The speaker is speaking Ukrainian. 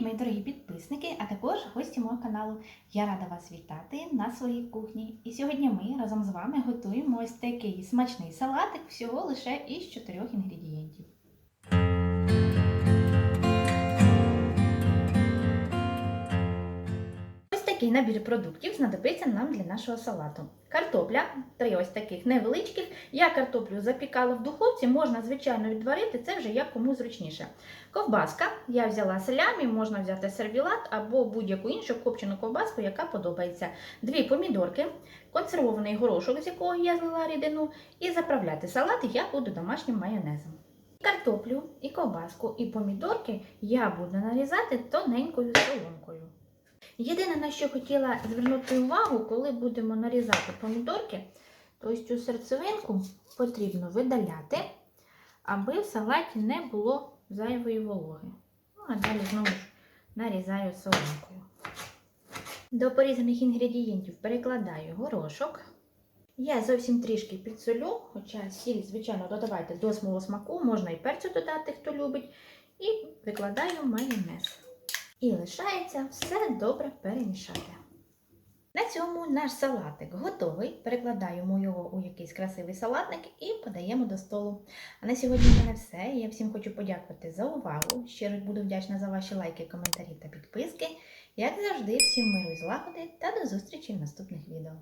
мої дорогі підписники, а також гості мого каналу. Я рада вас вітати на своїй кухні. І сьогодні ми разом з вами готуємо ось такий смачний салатик всього лише із чотирьох інгредієнтів. Такий набір продуктів знадобиться нам для нашого салату. Картопля, три ось таких невеличких. Я картоплю запікала в духовці, можна, звичайно, відварити, це вже як кому зручніше. Ковбаска, я взяла селямі, можна взяти сервілат або будь-яку іншу копчену ковбаску, яка подобається. Дві помідорки, консервований горошок, з якого я злила рідину, і заправляти салат я буду домашнім майонезом. Картоплю, і ковбаску, і помідорки я буду нарізати тоненькою соломкою. Єдине, на що хотіла звернути увагу, коли будемо нарізати помідорки, то цю серцевинку потрібно видаляти, аби в салаті не було зайвої вологи. Ну, а далі знову ж нарізаю соломкою. До порізаних інгредієнтів перекладаю горошок. Я зовсім трішки підсолю, хоча сіль, звичайно, додавайте до свого смаку, можна і перцю додати, хто любить. І викладаю майонез. І лишається все добре перемішати. На цьому наш салатик готовий. Перекладаємо його у якийсь красивий салатник і подаємо до столу. А на сьогодні в мене все. Я всім хочу подякувати за увагу. Щиро буду вдячна за ваші лайки, коментарі та підписки. Як завжди, всім миру і злагоди та до зустрічі в наступних відео.